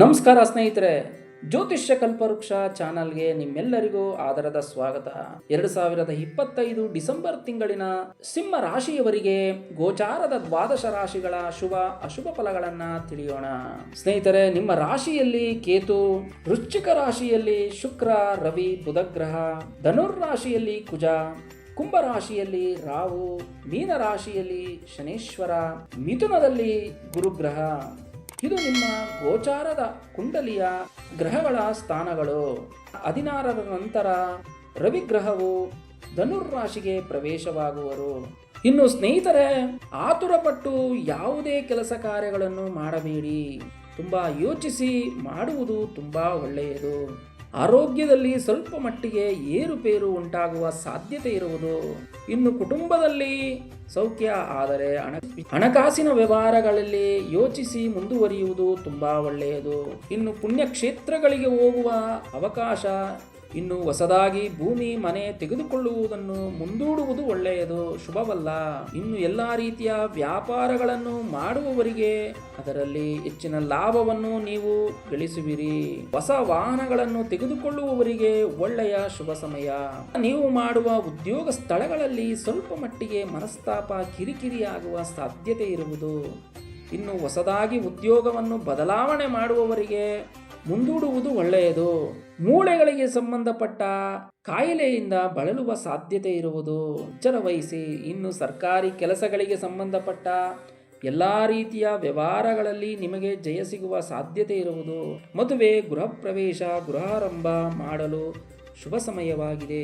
ನಮಸ್ಕಾರ ಸ್ನೇಹಿತರೆ, ಜ್ಯೋತಿಷ್ಯ ಕಲ್ಪವೃಕ್ಷ ಚಾನಲ್ಗೆ ನಿಮ್ಮೆಲ್ಲರಿಗೂ ಆದರದ ಸ್ವಾಗತ. ಎರಡು ಸಾವಿರದ ಇಪ್ಪತ್ತೈದು ಡಿಸೆಂಬರ್ ತಿಂಗಳಿನ ಸಿಂಹ ರಾಶಿಯವರಿಗೆ ಗೋಚಾರದ ದ್ವಾದಶ ರಾಶಿಗಳ ಶುಭ ಅಶುಭ ಫಲಗಳನ್ನ ತಿಳಿಯೋಣ. ಸ್ನೇಹಿತರೆ, ನಿಮ್ಮ ರಾಶಿಯಲ್ಲಿ ಕೇತು, ವೃಶ್ಚಿಕ ರಾಶಿಯಲ್ಲಿ ಶುಕ್ರ, ರವಿ ಬುಧ ಗ್ರಹ ಧನುರ್ ರಾಶಿಯಲ್ಲಿ ಕುಜ ಕುಂಭ ರಾಶಿಯಲ್ಲಿ ರಾಹು ಮೀನ ರಾಶಿಯಲ್ಲಿ ಶನೇಶ್ವರ, ಮಿಥುನದಲ್ಲಿ ಗುರುಗ್ರಹ. ಇದು ನಿಮ್ಮ ಗೋಚಾರದ ಕುಂಡಲಿಯ ಗ್ರಹಗಳ ಸ್ಥಾನಗಳು. ಹದಿನಾರರ ನಂತರ ರವಿಗ್ರಹವು ಧನುರ್ ರಾಶಿಗೆ ಪ್ರವೇಶವಾಗುವರು. ಇನ್ನು ಸ್ನೇಹಿತರೆ, ಆತುರಪಟ್ಟು ಯಾವುದೇ ಕೆಲಸ ಕಾರ್ಯಗಳನ್ನು ಮಾಡಬೇಡಿ. ತುಂಬಾ ಯೋಚಿಸಿ ಮಾಡುವುದು ತುಂಬಾ ಒಳ್ಳೆಯದು. ಆರೋಗ್ಯದಲ್ಲಿ ಸ್ವಲ್ಪ ಮಟ್ಟಿಗೆ ಏರುಪೇರು ಉಂಟಾಗುವ ಸಾಧ್ಯತೆ ಇರುವುದು ಇನ್ನು ಕುಟುಂಬದಲ್ಲಿ ಸೌಖ್ಯ, ಆದರೆ ಹಣ ಹಣಕಾಸಿನ ವ್ಯವಹಾರಗಳಲ್ಲಿ ಯೋಚಿಸಿ ಮುಂದುವರಿಯುವುದು ತುಂಬಾ ಒಳ್ಳೆಯದು. ಇನ್ನು ಪುಣ್ಯಕ್ಷೇತ್ರಗಳಿಗೆ ಹೋಗುವ ಅವಕಾಶ ಇನ್ನು ಹೊಸದಾಗಿ ಭೂಮಿ, ಮನೆ ತೆಗೆದುಕೊಳ್ಳುವುದನ್ನು ಮುಂದೂಡುವುದು ಒಳ್ಳೆಯದು, ಶುಭವಲ್ಲ. ಇನ್ನು ಎಲ್ಲ ರೀತಿಯ ವ್ಯಾಪಾರಗಳನ್ನು ಮಾಡುವವರಿಗೆ ಅದರಲ್ಲಿ ಹೆಚ್ಚಿನ ಲಾಭವನ್ನು ನೀವು ಗಳಿಸುವಿರಿ. ಹೊಸ ವಾಹನಗಳನ್ನು ತೆಗೆದುಕೊಳ್ಳುವವರಿಗೆ ಒಳ್ಳೆಯ ಶುಭ ಸಮಯ. ನೀವು ಮಾಡುವ ಉದ್ಯೋಗ ಸ್ಥಳಗಳಲ್ಲಿ ಸ್ವಲ್ಪ ಮಟ್ಟಿಗೆ ಮನಸ್ತಾಪ ಕಿರಿಕಿರಿಯಾಗುವ ಸಾಧ್ಯತೆ ಇರುವುದು. ಇನ್ನು ಹೊಸದಾಗಿ ಉದ್ಯೋಗವನ್ನು ಬದಲಾವಣೆ ಮಾಡುವವರಿಗೆ ಮುಂದೂಡುವುದು ಒಳ್ಳೆಯದು. ಮೂಳೆಗಳಿಗೆ ಸಂಬಂಧಪಟ್ಟ ಕಾಯಿಲೆಯಿಂದ ಬಳಲುವ ಸಾಧ್ಯತೆ ಇರುವುದು. ಎಚ್ಚರ ವಹಿಸಿ, ಇನ್ನು ಸರ್ಕಾರಿ ಕೆಲಸಗಳಿಗೆ ಸಂಬಂಧಪಟ್ಟ ಎಲ್ಲ ರೀತಿಯ ವ್ಯವಹಾರಗಳಲ್ಲಿ ನಿಮಗೆ ಜಯ ಸಿಗುವ ಸಾಧ್ಯತೆ ಇರುವುದು. ಮದುವೆ ಗೃಹ ಪ್ರವೇಶ ಗೃಹಾರಂಭ ಮಾಡಲು ಶುಭ ಸಮಯವಾಗಿದೆ.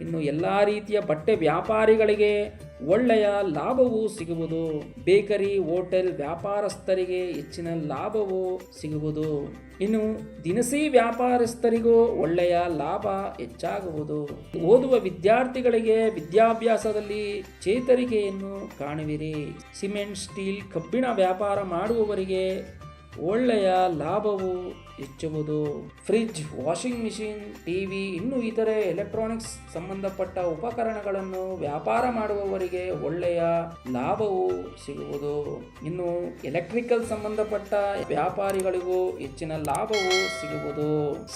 ಇನ್ನು ಎಲ್ಲ ರೀತಿಯ ಬಟ್ಟೆ ವ್ಯಾಪಾರಿಗಳಿಗೆ ಒಳ್ಳೆಯ ಲಾಭವು ಸಿಗುವುದು. ಬೇಕರಿ, ಹೋಟೆಲ್ ವ್ಯಾಪಾರಸ್ಥರಿಗೆ ಹೆಚ್ಚಿನ ಲಾಭವು ಸಿಗುವುದು. ಇನ್ನು ದಿನಸಿ ವ್ಯಾಪಾರಸ್ಥರಿಗೂ ಒಳ್ಳೆಯ ಲಾಭ ಹೆಚ್ಚಾಗುವುದು. ಓದುವ ವಿದ್ಯಾರ್ಥಿಗಳಿಗೆ ವಿದ್ಯಾಭ್ಯಾಸದಲ್ಲಿ ಚೇತರಿಕೆಯನ್ನು ಕಾಣುವಿರಿ. ಸಿಮೆಂಟ್, ಸ್ಟೀಲ್, ಕಬ್ಬಿಣ ವ್ಯಾಪಾರ ಮಾಡುವವರಿಗೆ ಒಳ್ಳೆಯ ಲಾಭವು ಹೆಚ್ಚುವುದು. ಫ್ರಿಜ್ ವಾಷಿಂಗ್ ಮಿಷಿನ್, ಟಿವಿ, ಇನ್ನು ಇತರೆ ಎಲೆಕ್ಟ್ರಾನಿಕ್ಸ್ ಸಂಬಂಧಪಟ್ಟ ಉಪಕರಣಗಳನ್ನು ವ್ಯಾಪಾರ ಮಾಡುವವರಿಗೆ ಒಳ್ಳೆಯ ಲಾಭವು ಸಿಗುವುದು. ಇನ್ನು ಎಲೆಕ್ಟ್ರಿಕಲ್ ಸಂಬಂಧಪಟ್ಟ ವ್ಯಾಪಾರಿಗಳಿಗೂ ಹೆಚ್ಚಿನ ಲಾಭವು ಸಿಗುವುದು.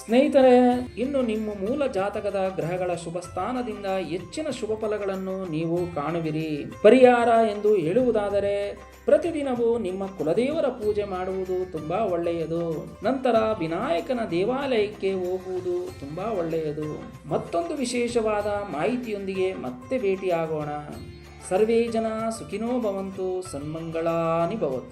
ಸ್ನೇಹಿತರೆ, ಇನ್ನು ನಿಮ್ಮ ಮೂಲ ಜಾತಕದ ಗ್ರಹಗಳ ಶುಭ ಸ್ಥಾನದಿಂದ ಹೆಚ್ಚಿನ ಶುಭ ಫಲಗಳನ್ನು ನೀವು ಕಾಣುವಿರಿ. ಪರಿಹಾರ ಎಂದು ಹೇಳುವುದಾದರೆ ಪ್ರತಿದಿನವೂ ನಿಮ್ಮ ಕುಲದೇವರ ಪೂಜೆ ಮಾಡುವುದು ತುಂಬಾ ಒಳ್ಳೆಯದು. ನಂತರ ವಿನಾಯಕನ ದೇವಾಲಯಕ್ಕೆ ಹೋಗುವುದು ತುಂಬಾ ಒಳ್ಳೆಯದು. ಮತ್ತೊಂದು ವಿಶೇಷವಾದ ಮಾಹಿತಿಯೊಂದಿಗೆ ಮತ್ತೆ ಭೇಟಿಯಾಗೋಣ. ಸರ್ವೇ ಜನ ಸುಖಿನೋ ಭವಂತು, ಸನ್ಮಂಗಳಾನಿ ಭವತು.